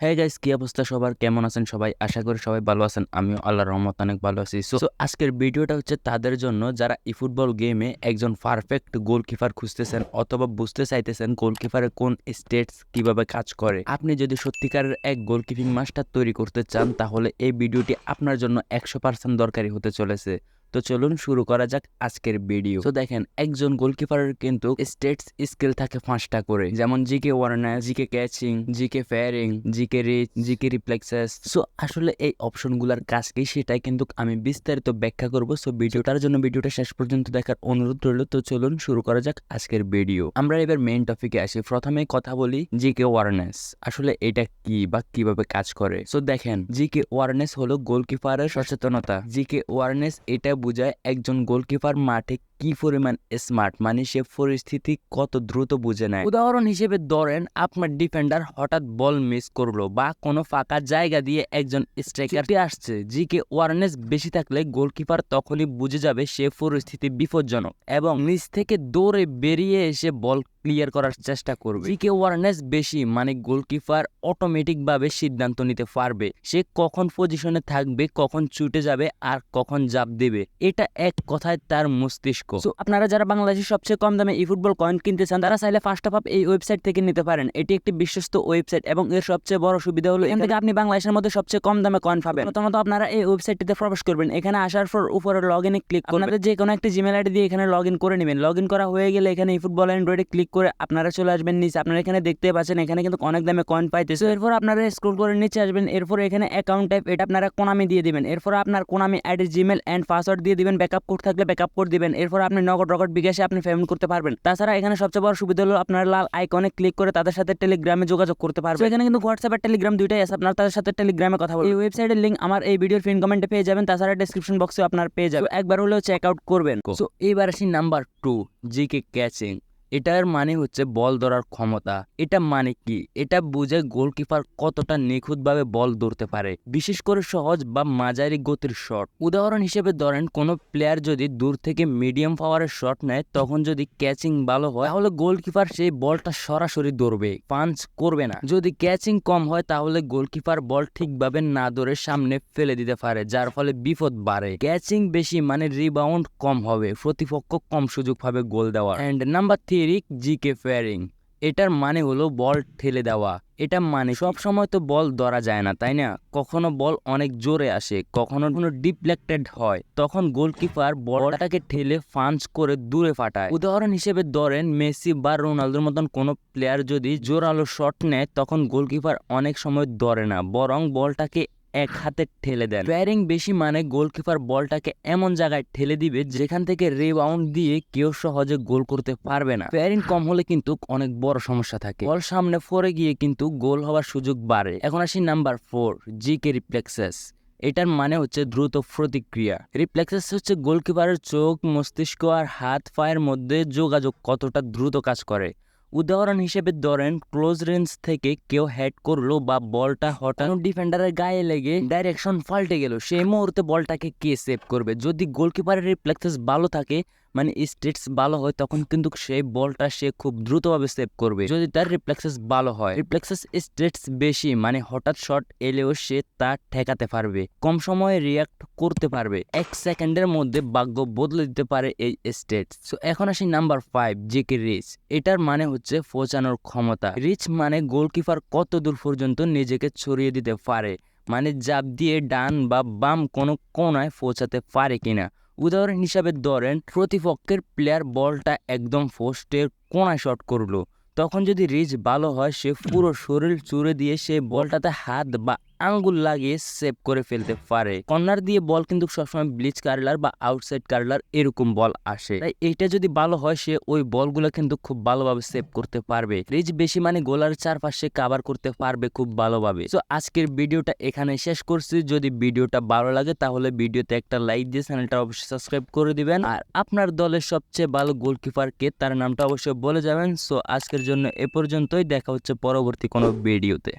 হ্যাঁ গাইস কি অবস্থা? সবার কেমন আছেন সবাই? আশা করি সবাই ভালো আছেন। আমিও আল্লাহর রহমত অনেক ভালো আছি। সো আজকের ভিডিওটা হচ্ছে তাদের জন্য যারা ই ফুটবল গেমে একজন পারফেক্ট গোলকিপার খুঁজতেছেন অথবা বুঝতে চাইতেছেন গোলকিপারের কোন স্টেটস কীভাবে কাজ করে। আপনি যদি সত্যিকারের এক গোলকিপিং মাস্টার তৈরি করতে চান তাহলে এই ভিডিওটি আপনার জন্য একশো পার্সেন্ট দরকারি হতে চলেছে। তো চলুন শুরু করা যাক আজকের ভিডিও। তো দেখেন, একজন গোলকিপারের কিন্তু স্টেটস স্কিল থাকে পাঁচটা করে। যেমন G GK awareness, GK catching GK parrying GK reach GK reflexes so আসলে এই অপশনগুলোর কাজ কি সেটাই কিন্তু আমি বিস্তারিত ব্যাখ্যা করব। সো ভিডিওটার জন্য ভিডিওটা শেষ পর্যন্ত দেখার অনুরোধ রইল। তো চলুন শুরু করা যাক আজকের ভিডিও। আমরা এবার মেইন টপিকে আসি। প্রথমে কথা বলি জিকে ওয়ারনেস আসলে এটা কি বা কীভাবে কাজ করে? সো দেখেন, জিকে ওয়ারনেস হলো গোলকিপারের সচেতনতা। জিকে ওয়ারনেস এটা বোঝায় একজন গোলকিপার মাঠে কি পরিমাণ স্মার্ট মানে সে পরিস্থিতি কত দ্রুত বুঝে নেয়? উদাহরণ হিসেবে ধরেন আপনার ডিফেন্ডার হঠাৎ বল মিস করল বা কোনো ফাঁকা জায়গা দিয়ে একজন স্ট্রাইকার আসছে জিকে ওয়ারনেস বেশি থাকলে গোলকিপার তখনই বুঝে যাবে সে পরিস্থিতি বিপজ্জনক এবং নিচ থেকে দৌড়ে বেরিয়ে এসে বল ক্লিয়ার করার চেষ্টা করবে। জিকে ওয়ারনেস বেশি মানে গোলকিপার অটোমেটিক ভাবে সিদ্ধান্ত নিতে পারবে। সে কখন পজিশনে থাকবে কখন ছুটে যাবে আর কখন জাপ দেবে। এটা এক কথায় তার মস্তিষ্ক So, আপনারা যারা বাংলাদেশের সবচেয়ে কম দামে ই ফুটবল কয়েন কিনতে চান তারা চাইলে ফার্স্ট অফ আপ এই ওয়েবসাইট থেকে নিতে পারেন। এটি একটি বিশ্বস্ত ওয়েবসাইট এবং এর সবচেয়ে বড় সুবিধা হলো এখান থেকে আপনি বাংলাদেশের মধ্যে সবচেয়ে কম দামে কয়েন পাবেন। প্রথমত আপনারা এই ওয়েবসাইটটিতে প্রবেশ করবেন। এখানে আসার পর উপরে লগ ইনে ক্লিক করবেন। আপনাদের যে কোনো একটি জিমেল আইডি দিয়ে এখানে লগ ইন করে নেবেন। লগ ইন করা হয়ে গেলে এখানে ই ফুটবল অ্যান্ড্রয়েডে ক্লিক করে আপনারা চলে আসবেন নিচে। আপনারা এখানে দেখতে পাচ্ছেন এখানে কিন্তু অনেক দামে কয়েন পাইতেছে। এরপর আপনারা স্ক্রল করে নিচে আসবেন। এরপর এখানে অ্যাকাউন্ট টাইপ এটা আপনারা কোনামি দিয়ে দিবেন। এরপর আপনার Konami ID Gmail and password দিয়ে দিবেন। ব্যাকআপ কোড থাকলে ব্যাকআপ কোড দিবেন। এরপর আপনি নগদ রকট বিকাশে আপনি পেমেন্ট করতে পারবেন। তাছাড়া এখানে সবচেয়ে বড় সুবিধা হলো আপনার লাল আইকনে ক্লিক করে তাদের সাথে টেলিগ্রামে যোগাযোগ করতে পারবেন এখানে কিন্তু হোয়াটসঅ্যাপ আর টেলিগ্রাম দুইটাই আছে। আপনার তাদের সাথে টেলিগ্রামে কথা বলবেন এই ওয়েবসাইটের লিঙ্ক আমার এই ভিডিওর পিন কমেন্টে পেয়ে যাবেন। তাছাড়া ডেসক্রিপশন বক্সে আপনার পেয়ে যাবেন। একবার হলেও চেক আউট করবেন। সো এবার আসি number two G K catching এটার মানে হচ্ছে বল ধরার ক্ষমতা। এটা মানে কি? এটা বুঝে গোলকিপার কতটা নিখুঁতভাবে বল ধরতে পারে। বিশেষ করে সহজ বা মাঝারি গতির শট। উদাহরণ হিসেবে ধরেন, কোনো প্লেয়ার যদি দূর থেকে মিডিয়াম পাওয়ারের শট নেয়, তখন যদি ক্যাচিং ভালো হয়, তাহলে গোলকিপার সেই বলটা সরাসরি ধরবে। পাঞ্চ করবে না। যদি ক্যাচিং কম হয়, তাহলে গোলকিপার বল ঠিকভাবে না ধরে সামনে ফেলে দিতে পারে, যার ফলে বিপদ বাড়ে। ক্যাচিং বেশি মানে রিবাউন্ড কম হবে, প্রতিপক্ষ কম সুযোগ পাবে গোল দেওয়া and number three GK parrying. এটার মানে হলো বল ঠেলে দেওয়া। এটা মানে সব সময় তো বল ধরা যায় না, তাই না? কখনো বল অনেক জোরে আসে, কখনো কোনো ডিপ্লেক্টেড হয়। তখন গোলকিপার বলটাকে ঠেলে ফান্স করে দূরে ফাটায়। উদাহরণ হিসেবে ধরেন মেসি বা রোনালদোর মতন কোনো প্লেয়ার যদি জোরালো শট নেয়, তখন গোলকিপার অনেক সময় ধরে না, বরং বলটাকে এক হাতে ঠেলে দেন। প্যারিং বেশি মানে গোলকিপার বলটাকে এমন জায়গায় ঠেলে দিবে যেখান থেকে রিবাউন্ড দিয়ে কেউ সহজে গোল করতে পারবে না। প্যারিং কম হলে কিন্তু অনেক বড় সমস্যা থাকে। বল সামনে পরে গিয়ে কিন্তু গোল হওয়ার সুযোগ বাড়ে। এখন আসি নাম্বার ফোর জি কে রিপ্লেক্সেস এটার মানে হচ্ছে দ্রুত প্রতিক্রিয়া। রিপ্লেক্সেস হচ্ছে গোলকিপারের চোখ, মস্তিষ্ক আর হাত পায়ের মধ্যে যোগাযোগ কতটা দ্রুত কাজ করে। উদাহরণ হিসেবে ধরেন, ক্লোজ রেঞ্জ থেকে কেউ হেড করল বা বলটা হঠাৎ ডিফেন্ডারের গায়ে লেগে ডাইরেকশন পাল্টে গেল। সেই মুহূর্তে বলটাকে কে সেভ করবে? যদি গোলকিপারের রিফ্লেক্সেস ভালো থাকে মানে স্টেটস ভালো হয়, তখন কিন্তু সেই বলটা সে খুব দ্রুতভাবে সেভ করবে। যদি তার রিফ্লেক্সেস ভালো হয় রিফ্লেক্সেস স্টেটস বেশি মানে হঠাৎ শট এলেও সে তা ঠেকাতে পারবে, কম সময়ে রিয়াক্ট করতে পারবে, এক সেকেন্ডের মধ্যে ভাগ্য বদলে দিতে পারে এই স্টেটস সো এখন আসি নাম্বার ফাইভ জেকে রিচ এটার মানে হচ্ছে পৌঁছানোর ক্ষমতা। রিচ মানে গোলকিপার কত দূর পর্যন্ত নিজেকে ছড়িয়ে দিতে পারে মানে জাপ দিয়ে ডান বা বাম কোনো কোনায় পৌঁছাতে পারে কিনা। উদাহরণ হিসাবে ধরেন, প্রতিপক্ষের প্লেয়ার বলটা একদম ফোস্টের কোনায় শট করল। তখন যদি রিচ ভালো হয়, সে পুরো শরীর চুরে দিয়ে সে বলটাতে হাত বা আঙ্গুল লাগিয়ে সেভ করে ফেলতে পারে। কর্নার দিয়ে বল কিন্তু সবসময় ব্লিচ কার্লার বা আউটসাইড কার্লার এরকম বল আসে। তাই এইটা যদি ভালো হয়, সে ওই বলগুলো কিন্তু খুব ভালোভাবে সেভ করতে পারবে। রিচ বেশি মানে গোলার চারপাশে কাভার করতে পারবে খুব ভালোভাবে। তো আজকের ভিডিওটা এখানে শেষ করছি। যদি ভিডিওটা ভালো লাগে, তাহলে ভিডিওতে একটা লাইক দিয়ে চ্যানেলটা অবশ্যই সাবস্ক্রাইব করে দিবেন। আর আপনার দলের সবচেয়ে ভালো গোলকিপার কে, তার নামটা অবশ্যই বলে যাবেন। সো আজকের জন্য এ পর্যন্তই। দেখা হচ্ছে পরবর্তী কোনো ভিডিওতে।